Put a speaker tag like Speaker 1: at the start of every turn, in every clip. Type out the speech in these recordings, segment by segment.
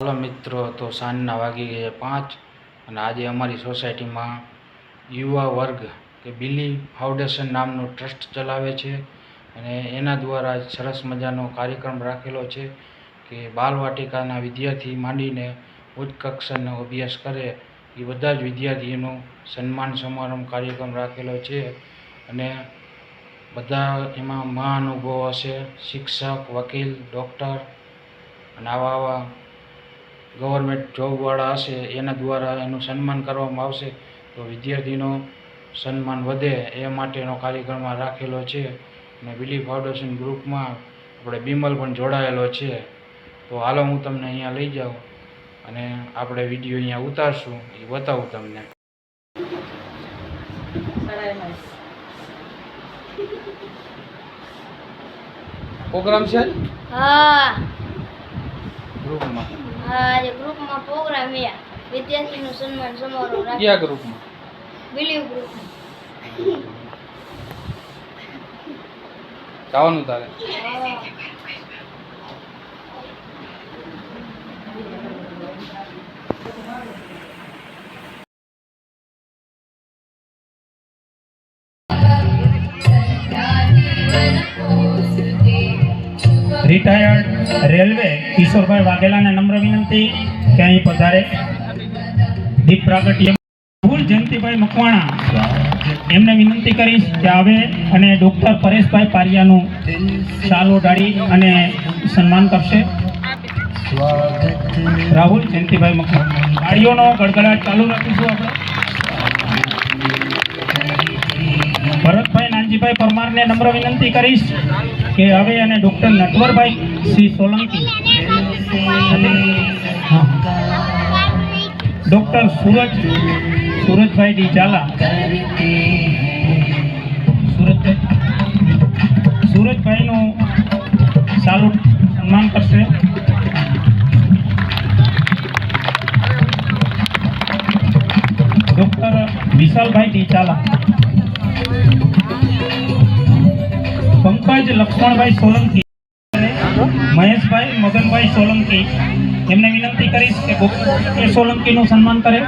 Speaker 1: Hello મિત્રો, તો સાંજના વાગી ગયા પાંચ અને આજે અમારી સોસાયટીમાં યુવા વર્ગ કે બિલી ફાઉન્ડેશન નામનું ટ્રસ્ટ ચલાવે છે અને એના દ્વારા સરસ મજાનો કાર્યક્રમ રાખેલો છે કે બાલવાટિકાના વિદ્યાર્થી માંડીને ઉચ્ચ કક્ષાનો અભ્યાસ કરે એ બધા જ વિદ્યાર્થીઓનું સન્માન સમારંભ કાર્યક્રમ રાખેલો છે અને બધા એમાં મહાનુભવો હશે, શિક્ષક, વકીલ, ડૉક્ટર અને આવા આવા ગવર્મેન્ટ જોબવાળા હશે એના દ્વારા એનું સન્માન કરવામાં આવશે તો વિદ્યાર્થીનો સન્માન વધે એ માટેનો કાર્યક્રમ રાખેલો છે અને બિલી ફાઉન્ડેશન ગ્રુપમાં આપણે બિમલ પણ જોડાયેલો છે. તો હાલો હું તમને અહીંયા લઈ જાઉં અને આપણે વીડિયો અહીંયા ઉતારશું એ બતાવું તમને. પ્રોગ્રામ છે?
Speaker 2: હા.
Speaker 1: ગ્રુપમાં.
Speaker 2: આજે ગ્રુપમાં પ્રોગ્રામ છે વિદ્યાર્થીનું સન્માન સમારોહ રાખ્યો
Speaker 1: કયા ગ્રુપમાં?
Speaker 2: Believe group.
Speaker 1: જવાનું તારે.
Speaker 3: રિટાયર્ડ રેલવે કિશોરભાઈ વાઘેલાને નમ્ર વિનંતી કે અહીં પધારે. દીપ પ્રાગટ્ય. ભૂલ જયંતિભાઈ મકવાણા. એમને વિનંતી કરીશ કે આવે અને ડૉક્ટર પરેશભાઈ પારિયાનું શાલ ઓઢાડી અને સન્માન કરશે. રાહુલ જયંતિભાઈ મકવાણા. ગાડીઓનો ગડગડાટ ચાલુ રાખીશું આપણે. ભરતભાઈ નાનજીભાઈ પરમારને નમ્ર વિનંતી કરીશ. કે હવે અને doctor Natwarbhai Shri Solanki. Doctor Suraj Surajbhai D Zala. Surajbhai સુરજભાઈનું સારું સન્માન કરશે. Doctor Vishalbhai D Zala. Pankaj Laxmanbhai Solanki Maheshbhai Maganbhai Solanki. એમને વિનંતી કરીશ કે ગોપાલ એ સોલંકીનું સન્માન કરે.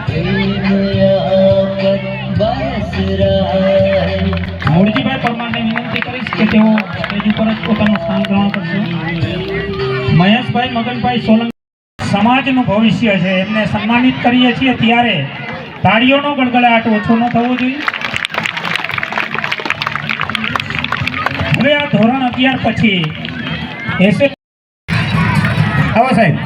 Speaker 3: મોરજીભાઈ પરમારને વિનંતી કરીશ કે તેઓ સ્ટેજ ઉપર જ પોતાનું સ્થાન ગ્રહણ કરશે. મહેશભાઈ મગનભાઈ સોલંકી સમાજનું ભવિષ્ય છે. એમને સન્માનિત કરીએ છીએ ત્યારે. તાળીઓનો ગડગડાટ ઓછો ન થવો જોઈએ. હવે આ ધોરણ અગિયાર પછી. સાહેબ.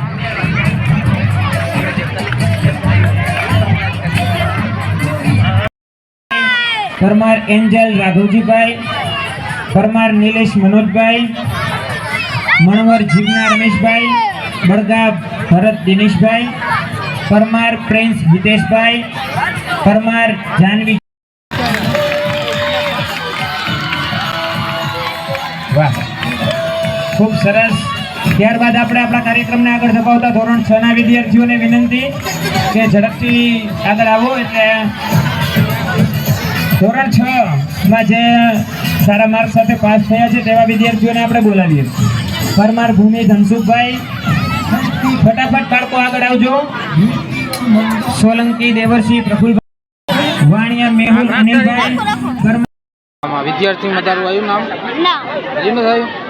Speaker 3: પરમાર એન્જલ રાઘવજીભાઈ, પરમાર નિલેશ મનોજભાઈ, મણવર જીવના રમેશભાઈ બળગા ભરત દિનેશભાઈ, પરમાર પ્રિન્સ હિતેશભાઈ, પરમાર જાનવી ખૂબ સરસ. ત્યારબાદ આપણે આપણા કાર્યક્રમને આગળ ધપાવતા ધોરણ છ ના વિદ્યાર્થીઓને વિનંતી કે ઝડપથી આગળ આવો. એટલે ધોરણ છ માં જે સારા માર્ક સાથે પાસ થયા છે તેવા વિદ્યાર્થીઓને આપણે બોલાવીએ. પરમાર ભૂમિ ધનસુખભાઈ. ફટાફટ બાળકો આગળ આવજો. સોલંકી દેવરસિંહ પ્રફુલભાઈ. વાણિયા મેહુલ અનિલભાઈ. વિદ્યાર્થી
Speaker 1: આમાં આવ્યું નામ? હજી નથી આવ્યું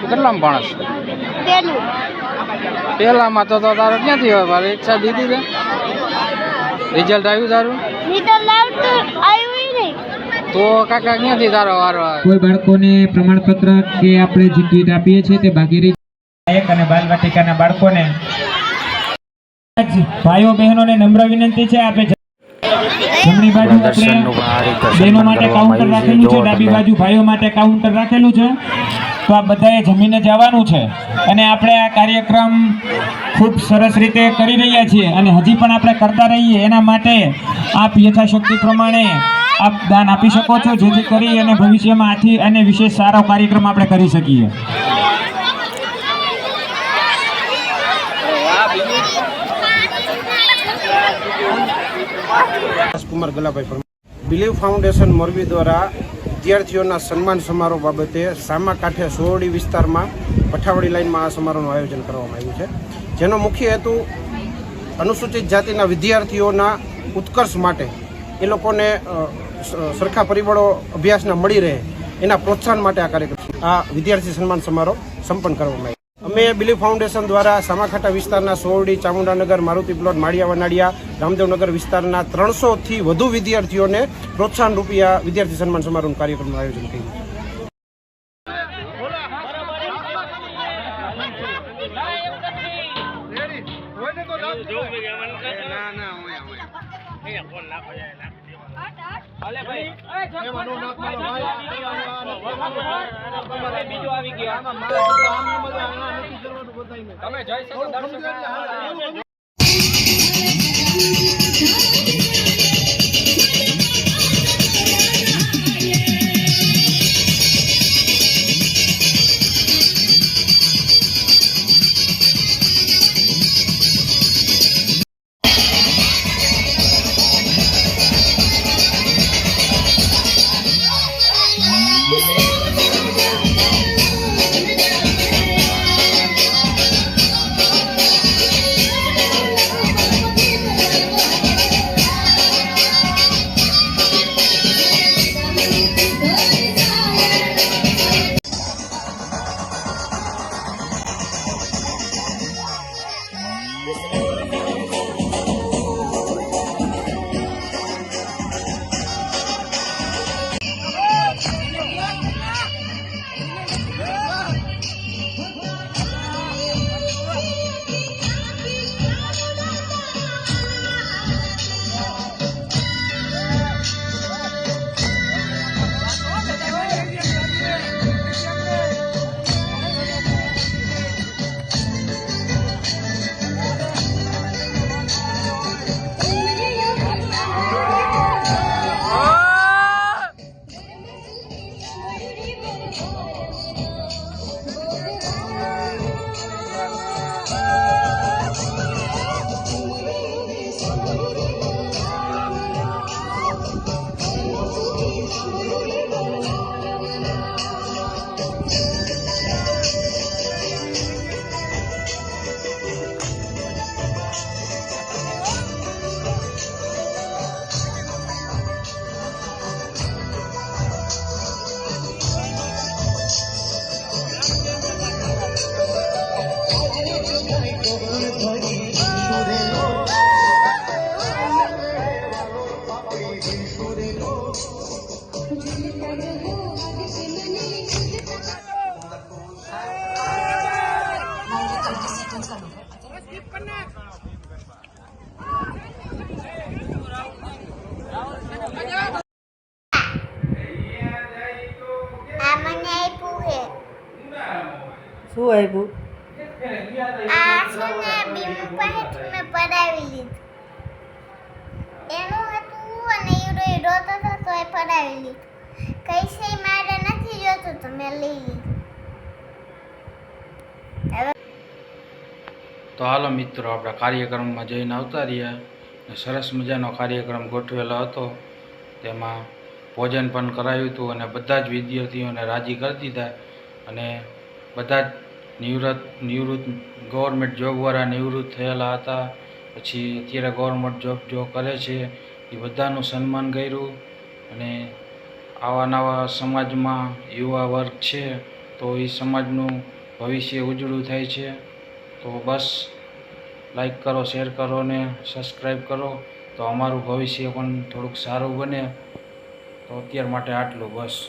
Speaker 1: કેટલામાં ભણસ?
Speaker 2: પેલું
Speaker 1: પહેલામાં તો તારે ક્યાંથી હોય? મારે ઈચ્છા દીધી છે. રિઝલ્ટ આવ્યું તારું?
Speaker 2: તો આવ્યું નહીં.
Speaker 1: તો કાકા ક્યાંથી તારો વારો
Speaker 3: કોઈ બાળકોને પ્રમાણપત્ર કે આપણે જે કીટ આપીએ છીએ તે બાકી રહી એક અને બાલવાટિકાના બાળકોને ભાઈઓ બહેનોને નમ્ર વિનંતી છે આપે જમણી બાજુ આપણે બહેનો માટે કાઉન્ટર રાખેલું છે ડાબી બાજુ ભાઈઓ માટે કાઉન્ટર રાખેલું છે. તો આ બધાએ જમીને જવાનું છે. અને આપણે આ કાર્યક્રમ ખૂબ સરસ રીતે કરી રહ્યા છીએ અને હજી પણ આપણે કરતા રહીએ એના માટે આપ યથાશક્તિ પ્રમાણે આપ દાન આપી શકો છો, જેથી કરી અને ભવિષ્યમાં આથી અને વિશેષ સારો કાર્યક્રમ આપણે કરી શકીએ.
Speaker 4: કુમાર ગલાભાઈ બિલીવ ફાઉન્ડેશન મોરબી દ્વારા વિદ્યાર્થીઓના સન્માન સમારોહ બાબતે સામાકાંઠે સોરડી વિસ્તારમાં પઠાવડી લાઇનમાં આ સમારોહનું આયોજન કરવામાં આવ્યું છે. જેનો મુખ્ય હેતુ અનુસૂચિત જાતિના વિદ્યાર્થીઓના ઉત્કર્ષ માટે એ લોકોને સરખા પરિબળો અભ્યાસના મળી રહે એના પ્રોત્સાહન માટે આ કાર્યક્રમ, આ વિદ્યાર્થી સન્માન સમારોહ સંપન્ન કરવામાં આવ્યો અમે બિલીફ ફાઉન્ડેશન દ્વારા સામાખાટા વિસ્તારના સોરડી ચામુંડાનગર મારુતિ પ્લોટ માળિયા વનાડિયા રામદેવનગર વિસ્તારના ત્રણસોથી વધુ વિદ્યાર્થીઓને પ્રોત્સાહન રૂપિયા વિદ્યાર્થી સન્માન સમારોહનું કાર્યક્રમનું આયોજન કર્યું છે
Speaker 2: આ મને આપ્યું છે
Speaker 5: શું આપ્યું?
Speaker 2: આ છે ને બીમુ મેં પડાવી લીધું. એનું હતું અને હીરો ઈ રોતો તો એ પડાવી લીધું. કઈ છે મારે નથી જોતું, તો મેં લઈ લીધું.
Speaker 1: તો હાલો મિત્રો, આપણા કાર્યક્રમમાં જઈને આવતા રહ્યા. સરસ મજાનો કાર્યક્રમ ગોઠવેલો હતો. તેમાં ભોજન પણ કરાયું હતું અને બધા જ વિદ્યાર્થીઓને રાજી કરી દીધા. અને બધા જ નિવૃત્ત નિવૃત્ત ગવર્મેન્ટ જોબવાળા નિવૃત્ત થયેલા હતા. પછી અત્યારે ગવર્મેન્ટ જોબ જો કરે છે, એ બધાનું સન્માન કર્યું. અને આવા નવા સમાજમાં યુવા વર્ગ છે, તો એ સમાજનું ભવિષ્ય ઉજળું થાય છે. તો બસ લાઈક કરો, શેર કરો ને સબસ્ક્રાઈબ કરો. તો અમારું ભવિષ્ય પણ થોડુંક સારું બને. તો અત્યાર માટે આટલું, બસ.